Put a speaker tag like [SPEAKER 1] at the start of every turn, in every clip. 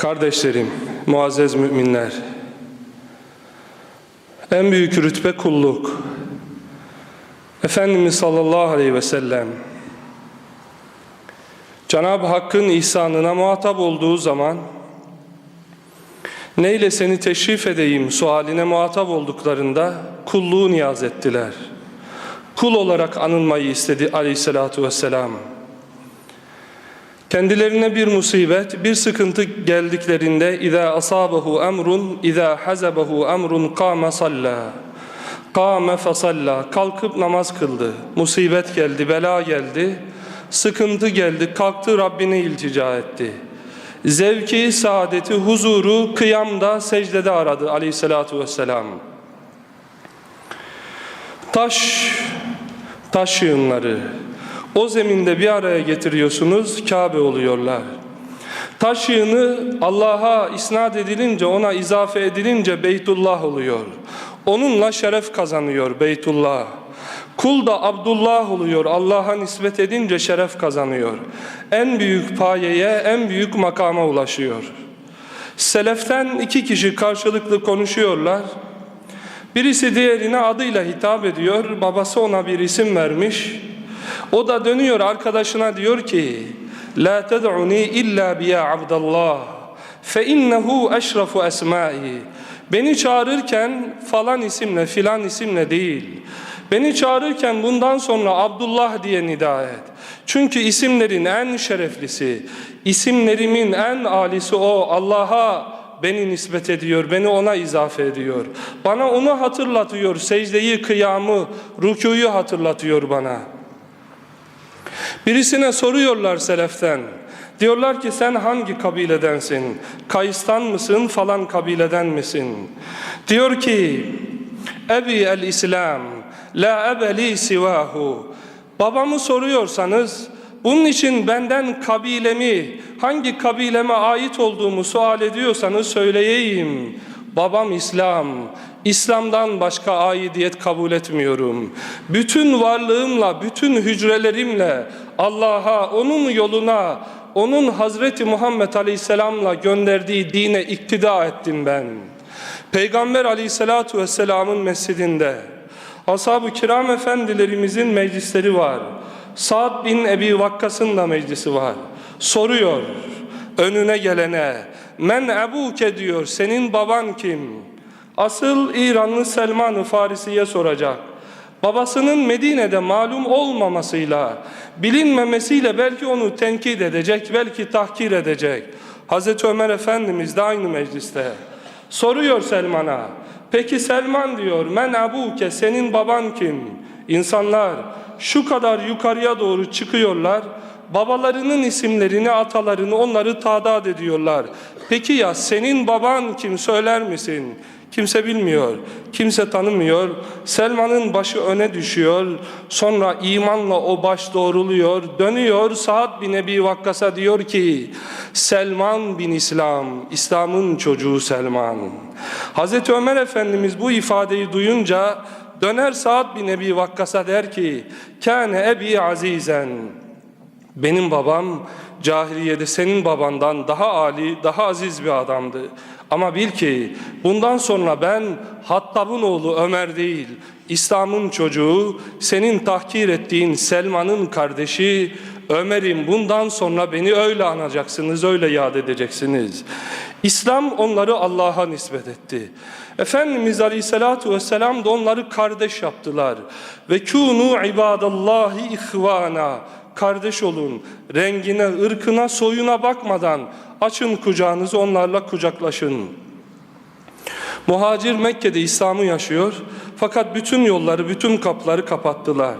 [SPEAKER 1] Kardeşlerim, muazzez müminler, en büyük rütbe kulluk. Efendimiz sallallahu aleyhi ve sellem Cenab-ı Hakk'ın ihsanına muhatap olduğu zaman neyle seni teşrif edeyim sualine muhatap olduklarında kulluğu niyaz ettiler. Kul olarak anılmayı istedi aleyhissalatu vesselam. Kendilerine bir musibet, bir sıkıntı geldiklerinde اِذَا أَصَابَهُ اَمْرٌ اِذَا حَزَبَهُ اَمْرٌ قَامَ صَلَّى Kâme fasalla kalkıp namaz kıldı. Musibet geldi, bela geldi, sıkıntı geldi, kalktı Rabbine iltica etti. Zevki, saadeti, huzuru kıyamda, secdede aradı aleyhissalatu vesselam. Taş, taş yığınları, o zeminde bir araya getiriyorsunuz, Kabe oluyorlar. Taş yığını Allah'a isnat edilince, ona izafe edilince Beytullah oluyor. Onunla şeref kazanıyor Beytullah. Kul da Abdullah oluyor. Allah'a nispet edince şeref kazanıyor. En büyük payeye, en büyük makama ulaşıyor. Seleften iki kişi karşılıklı konuşuyorlar. Birisi diğerine adıyla hitap ediyor. Babası ona bir isim vermiş. O da dönüyor arkadaşına diyor ki La ted'uni illa biya abdallah fe innehu eşrafu esmai Beni çağırırken falan isimle filan isimle değil Beni çağırırken bundan sonra Abdullah diye nida et. Çünkü isimlerin en şereflisi, isimlerimin en alisi o. Allah'a beni nispet ediyor, beni ona izafe ediyor. Bana onu hatırlatıyor, secdeyi, kıyamı, rükuyu hatırlatıyor bana. Birisine soruyorlar seleften. Diyorlar ki sen hangi kabiledensin? Kayıstan mısın falan kabileden misin? Diyor ki Ebi el İslam la ebeli sivahu. Babamı soruyorsanız bunun için benden kabilemi, hangi kabileme ait olduğumu sual ediyorsanız söyleyeyim. Babam İslam. İslam'dan başka aidiyet kabul etmiyorum. Bütün varlığımla, bütün hücrelerimle Allah'a, onun yoluna, onun Hazreti Muhammed Aleyhisselam'la gönderdiği dine iktida ettim ben. Peygamber Aleyhisselatu Vesselam'ın mescidinde Ashab-ı kiram efendilerimizin meclisleri var. Sa'd bin Ebi Vakkas'ın da meclisi var. Soruyor önüne gelene men ebuke diyor senin baban kim? Asıl İranlı Selman-ı Farisi'ye soracak. Babasının Medine'de malum olmamasıyla, bilinmemesiyle belki onu tenkit edecek, belki tahkir edecek. Hazreti Ömer Efendimiz de aynı mecliste. Soruyor Selman'a. Peki Selman diyor, men abuke senin baban kim? İnsanlar şu kadar yukarıya doğru çıkıyorlar. Babalarının isimlerini, atalarını onları tadat ediyorlar. Peki ya senin baban kim söyler misin? Kimse bilmiyor, kimse tanımıyor. Selman'ın başı öne düşüyor. Sonra imanla o baş doğruluyor. Dönüyor Saad bin Ebi Vakkas'a diyor ki Selman bin İslam, İslam'ın çocuğu Selman. Hazreti Ömer Efendimiz bu ifadeyi duyunca döner Saad bin Ebi Vakkas'a der ki Kâne ebi azizen benim babam cahiliyede senin babandan daha ali, daha aziz bir adamdı. Ama bil ki bundan sonra ben Hattab'ın oğlu Ömer değil, İslam'ın çocuğu, senin tahkir ettiğin Selman'ın kardeşi Ömer'im bundan sonra beni öyle anacaksınız, öyle yad edeceksiniz. İslam onları Allah'a nispet etti. Efendimiz Aleyhisselatü Vesselam da onları kardeş yaptılar. Ve kûnû ibadallahi ihvana kardeş olun. Rengine, ırkına, soyuna bakmadan açın kucağınızı onlarla kucaklaşın. Muhacir Mekke'de İslam'ı yaşıyor fakat bütün yolları, bütün kapıları kapattılar.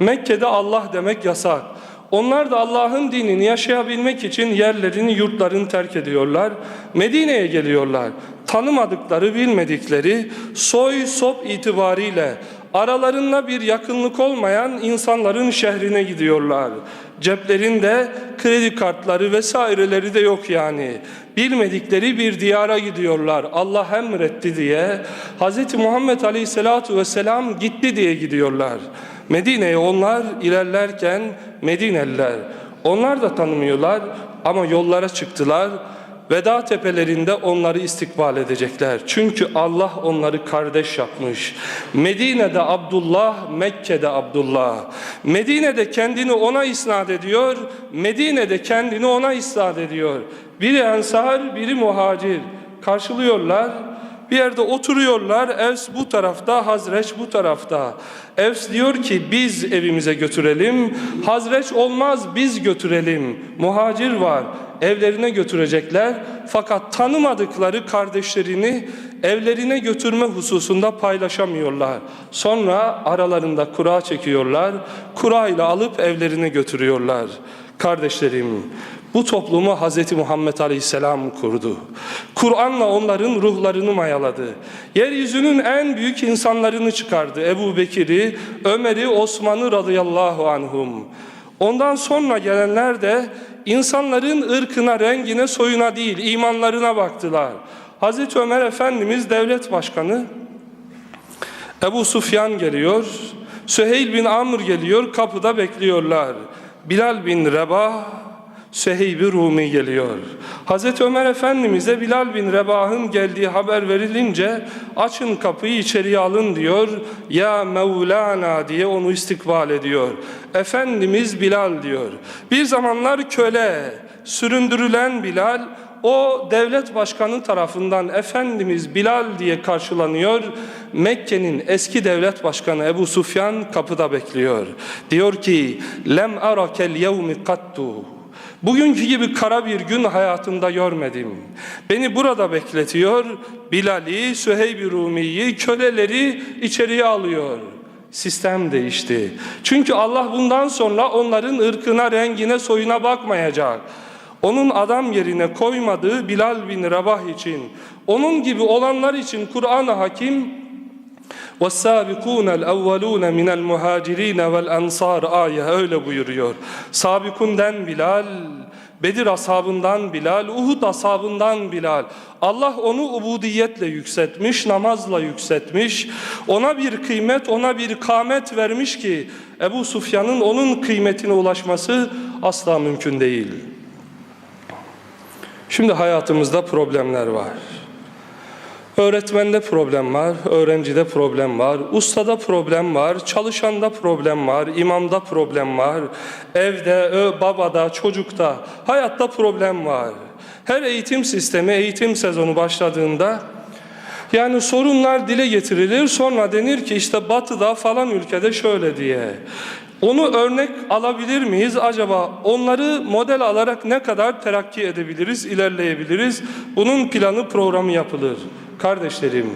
[SPEAKER 1] Mekke'de Allah demek yasak. Onlar da Allah'ın dinini yaşayabilmek için yerlerini, yurtlarını terk ediyorlar. Medine'ye geliyorlar. Tanımadıkları, bilmedikleri soy, sop itibariyle aralarında bir yakınlık olmayan insanların şehrine gidiyorlar. Ceplerinde kredi kartları vesaireleri de yok yani. Bilmedikleri bir diyara gidiyorlar. Allah emretti diye. Hz. Muhammed Aleyhisselatu Vesselam gitti diye gidiyorlar. Medine'ye onlar ilerlerken Medineliler. Onlar da tanımıyorlar ama yollara çıktılar. Veda tepelerinde onları istikbal edecekler. Çünkü Allah onları kardeş yapmış. Medine'de Abdullah, Mekke'de Abdullah. Medine'de kendini ona isnat ediyor, Medine'de kendini ona isnat ediyor. Biri ensar, biri muhacir. Karşılıyorlar. Bir yerde oturuyorlar. Evs bu tarafta, Hazreç bu tarafta. Evs diyor ki biz evimize götürelim. Hazreç olmaz biz götürelim. Muhacir var. Evlerine götürecekler. Fakat tanımadıkları kardeşlerini evlerine götürme hususunda paylaşamıyorlar. Sonra aralarında kura çekiyorlar. Kura ile alıp evlerine götürüyorlar. Kardeşlerim, bu toplumu Hz. Muhammed Aleyhisselam kurdu. Kur'an'la onların ruhlarını mayaladı. Yeryüzünün en büyük insanlarını çıkardı. Ebu Bekir'i, Ömer'i, Osman'ı radıyallahu anhum. Ondan sonra gelenler de insanların ırkına, rengine, soyuna değil, imanlarına baktılar. Hazreti Ömer Efendimiz devlet başkanı, Ebu Sufyan geliyor, Süheyl bin Amr geliyor, kapıda bekliyorlar. Bilal bin Rebah, Süheyb-i Rumi geliyor. Hazreti Ömer Efendimiz'e Bilal bin Rebah'ın geldiği haber verilince açın kapıyı içeriye alın diyor. Ya Mevlana diye onu istikbal ediyor. Efendimiz Bilal diyor. Bir zamanlar köle, süründürülen Bilal o devlet başkanı tarafından Efendimiz Bilal diye karşılanıyor. Mekke'nin eski devlet başkanı Ebu Sufyan kapıda bekliyor. Diyor ki: "Lem arakel yevmi kattu." Bugünkü gibi kara bir gün hayatımda görmedim. Beni burada bekletiyor. Bilal'i, Süheyb-i Rumi'yi, köleleri içeriye alıyor. Sistem değişti. Çünkü Allah bundan sonra onların ırkına, rengine, soyuna bakmayacak. Onun adam yerine koymadığı Bilal bin Rabah için, onun gibi olanlar için Kur'an-ı Hakim وَالسَّابِقُونَ الْاَوَّلُونَ مِنَ الْمُهَاجِرِينَ وَالْاَنْصَارِ ayet öyle buyuruyor. Sabikun'den Bilal, Bedir ashabından Bilal, Uhud ashabından Bilal. Allah onu ubudiyetle yükseltmiş, namazla yükseltmiş. Ona bir kıymet, ona bir kamet vermiş ki Ebu Sufyan'ın onun kıymetine ulaşması asla mümkün değil. Şimdi hayatımızda problemler var. Öğretmende problem var, öğrencide problem var, ustada problem var, çalışanda problem var, imamda problem var, evde, ö, babada, çocukta, hayatta problem var. Her eğitim sistemi, eğitim sezonu başladığında yani sorunlar dile getirilir sonra denir ki işte batıda falan ülkede şöyle diye. Onu örnek alabilir miyiz acaba? Onları model alarak ne kadar terakki edebiliriz, ilerleyebiliriz? Bunun planı programı yapılır. Kardeşlerim,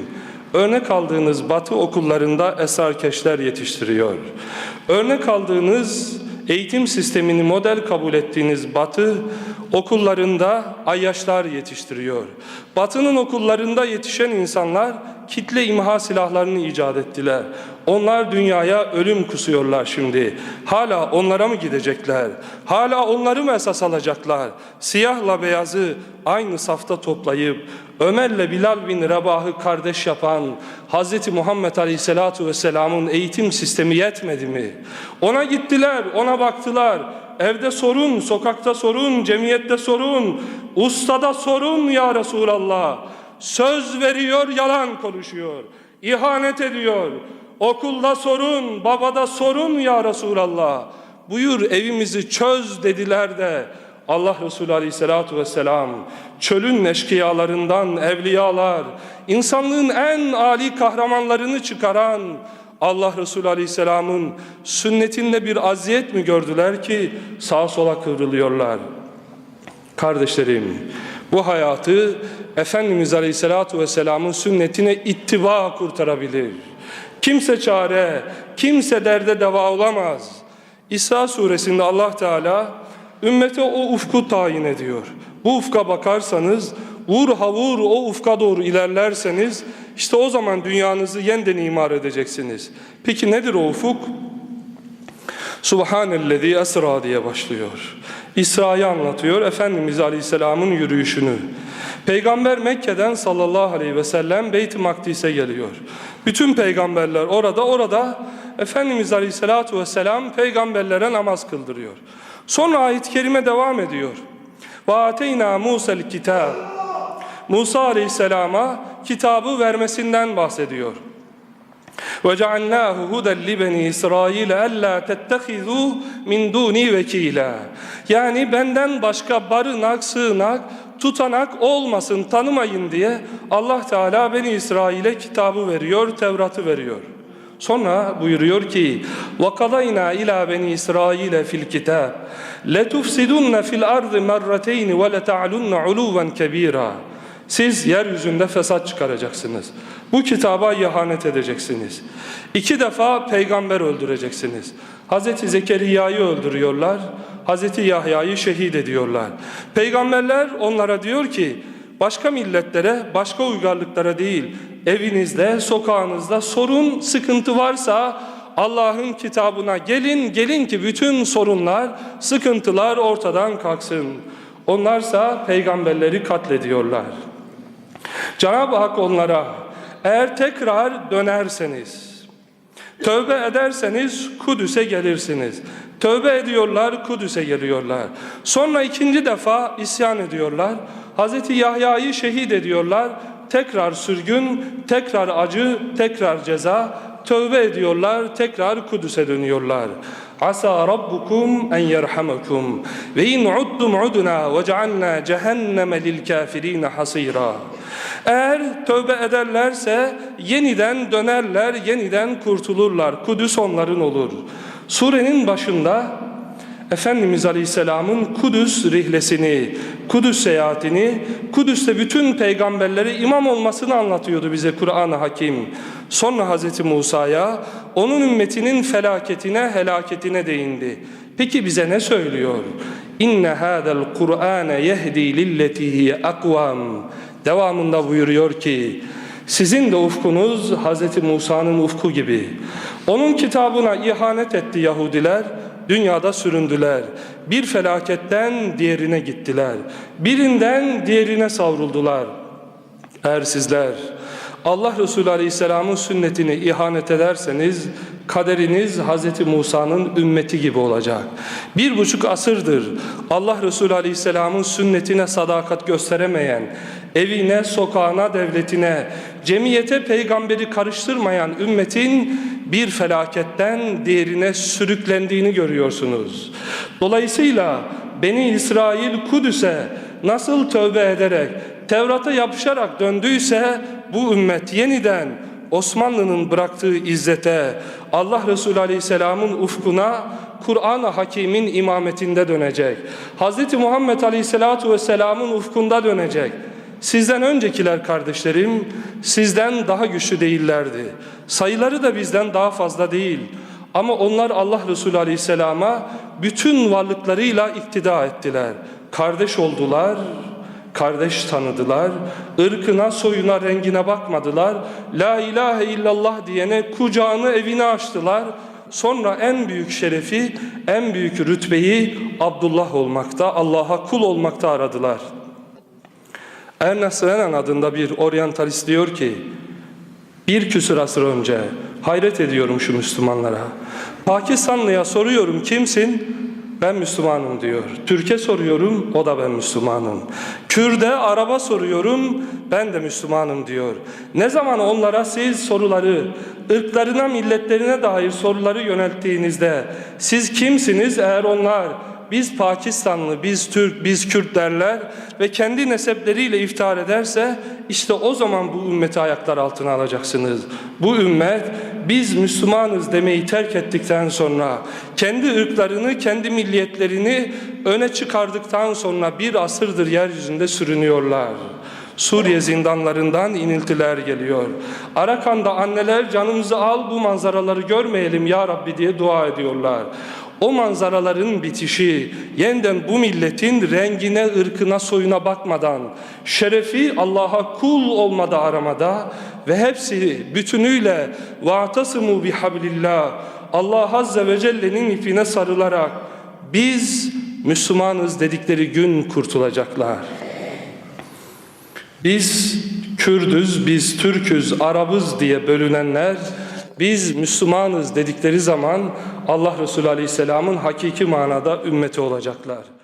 [SPEAKER 1] örnek aldığınız batı okullarında esarkeşler yetiştiriyor. Örnek aldığınız eğitim sistemini model kabul ettiğiniz batı okullarında ayyaşlar yetiştiriyor. Batının okullarında yetişen insanlar kitle imha silahlarını icat ettiler. Onlar dünyaya ölüm kusuyorlar şimdi. Hala onlara mı gidecekler? Hala onları mı esas alacaklar? Siyahla beyazı aynı safta toplayıp Ömer'le Bilal bin Rebah'ı kardeş yapan Hz. Muhammed Aleyhisselatu Vesselam'ın eğitim sistemi yetmedi mi? Ona gittiler, ona baktılar. Evde sorun, sokakta sorun, cemiyette sorun, ustada sorun ya Resulallah. Söz veriyor, yalan konuşuyor. İhanet ediyor. Okulda sorun, babada sorun ya Resulallah. Buyur evimizi çöz dediler de Allah Resulü Aleyhisselatü Vesselam çölün eşkıyalarından evliyalar, insanlığın en âli kahramanlarını çıkaran Allah Resulü Aleyhisselam'ın sünnetinde bir aziyet mi gördüler ki sağa sola kıvrılıyorlar. Kardeşlerim bu hayatı Efendimiz Aleyhisselatü Vesselam'ın sünnetine ittiba kurtarabilir. Kimse çare, kimse derde deva olamaz. İsa suresinde Allah Teala ümmete o ufku tayin ediyor. Bu ufka bakarsanız vur havur o ufka doğru ilerlerseniz işte o zaman dünyanızı yeniden imar edeceksiniz. Peki nedir o ufuk? Subhanellezi esra diye başlıyor. İsra'yı anlatıyor. Efendimiz Aleyhisselam'ın yürüyüşünü. Peygamber Mekke'den sallallahu aleyhi ve sellem Beyt-i Makdis'e geliyor. Bütün peygamberler orada orada Efendimiz Aleyhisselatü Vesselam peygamberlere namaz kıldırıyor. Sonra ayet-i kerime devam ediyor. Ve ateyna Musa'l kitab. Musa Aleyhisselam'a kitabı vermesinden bahsediyor. وَجَعَلْنَاهُ هُدًى لِبَنِي إِسْرَائِيلَ أَلَّا تَتَّخِذُوا مِنْ دُونِي وَكِيلًا Yani benden başka barınak, sığınak, tutanak olmasın, tanımayın diye Allah Teala Beni İsrail'e kitabı veriyor, Tevrat'ı veriyor. Sonra buyuruyor ki: "Vakadayna ila beni İsrail fil kitab letufsidunna fil ardı marratayn ve leta'lunna uluven kebira." Siz yeryüzünde fesat çıkaracaksınız. Bu kitaba ihanet edeceksiniz. İki defa peygamber öldüreceksiniz. Hz. Zekeriya'yı öldürüyorlar. Hazreti Yahya'yı şehit ediyorlar. Peygamberler onlara diyor ki başka milletlere, başka uygarlıklara değil, evinizde, sokağınızda sorun, sıkıntı varsa Allah'ın kitabına gelin, gelin ki bütün sorunlar, sıkıntılar ortadan kalksın. Onlarsa peygamberleri katlediyorlar. Cenab-ı Hak onlara eğer tekrar dönerseniz, tövbe ederseniz Kudüs'e gelirsiniz. Tövbe ediyorlar, Kudüs'e geliyorlar. Sonra ikinci defa isyan ediyorlar. Hazreti Yahya'yı şehit ediyorlar. Tekrar sürgün, tekrar acı, tekrar ceza. Tövbe ediyorlar, tekrar Kudüs'e dönüyorlar. Asa rabbukum en yerhamakum ve in uddum udna ve cealna cehenneme lil kafirin hasira. Eğer tövbe ederlerse yeniden dönerler, yeniden kurtulurlar. Kudüs onların olur. Surenin başında Efendimiz Aleyhisselam'ın Kudüs rihlesini, Kudüs seyahatini, Kudüs'te bütün peygamberlere imam olmasını anlatıyordu bize Kur'an-ı Hakim. Sonra Hazreti Musa'ya onun ümmetinin felaketine, helaketine değindi. Peki bize ne söylüyor? İnne hadal Kur'ane yehdi lilletihi akvam. Devamında buyuruyor ki sizin de ufkunuz Hazreti Musa'nın ufku gibi. Onun kitabına ihanet etti Yahudiler, dünyada süründüler. Bir felaketten diğerine gittiler. Birinden diğerine savruldular. Eğer sizler Allah Resulü Aleyhisselam'ın sünnetini ihanet ederseniz kaderiniz Hz. Musa'nın ümmeti gibi olacak. Bir buçuk asırdır Allah Resulü Aleyhisselam'ın sünnetine sadakat gösteremeyen, evine, sokağına, devletine, cemiyete peygamberi karıştırmayan ümmetin bir felaketten diğerine sürüklendiğini görüyorsunuz. Dolayısıyla Beni İsrail Kudüs'e nasıl tövbe ederek Tevrat'a yapışarak döndüyse bu ümmet yeniden Osmanlı'nın bıraktığı izzete, Allah Resulü Aleyhisselam'ın ufkuna, Kur'an-ı Hakim'in imametinde dönecek. Hz. Muhammed Aleyhisselatu Vesselam'ın ufkunda dönecek. Sizden öncekiler kardeşlerim, sizden daha güçlü değillerdi. Sayıları da bizden daha fazla değil. Ama onlar Allah Resulü Aleyhisselam'a bütün varlıklarıyla iktida ettiler. Kardeş oldular, kardeş tanıdılar, ırkına, soyuna, rengine bakmadılar. La ilahe illallah diyene kucağını evine açtılar. Sonra en büyük şerefi, en büyük rütbeyi Abdullah olmakta, Allah'a kul olmakta aradılar. Ernest Renan adında bir oryantalist diyor ki, bir küsur asır önce hayret ediyorum şu Müslümanlara. Pakistanlıya soruyorum kimsin? Ben Müslümanım diyor. Türkiye soruyorum, o da ben Müslümanım. Kürde, Araba soruyorum, ben de Müslümanım diyor. Ne zaman onlara siz soruları, ırklarına, milletlerine dair soruları yönelttiğinizde, siz kimsiniz eğer onlar biz Pakistanlı, biz Türk, biz Kürt derler ve kendi nesepleriyle iftihar ederse işte o zaman bu ümmeti ayaklar altına alacaksınız. Bu ümmet biz Müslümanız demeyi terk ettikten sonra kendi ırklarını, kendi milliyetlerini öne çıkardıktan sonra bir asırdır yeryüzünde sürünüyorlar. Suriye zindanlarından iniltiler geliyor. Arakan'da anneler canımızı al bu manzaraları görmeyelim ya Rabbi diye dua ediyorlar. O manzaraların bitişi yeniden bu milletin rengine, ırkına, soyuna bakmadan şerefi Allah'a kul olmada aramada ve hepsi bütünüyle vaatasimu bihablillah Allah Azze ve Celle'nin ipine sarılarak biz Müslümanız dedikleri gün kurtulacaklar. Biz Kürdüz, biz Türküz, Arabız diye bölünenler biz Müslümanız dedikleri zaman Allah Resulü Aleyhisselam'ın hakiki manada ümmeti olacaklar.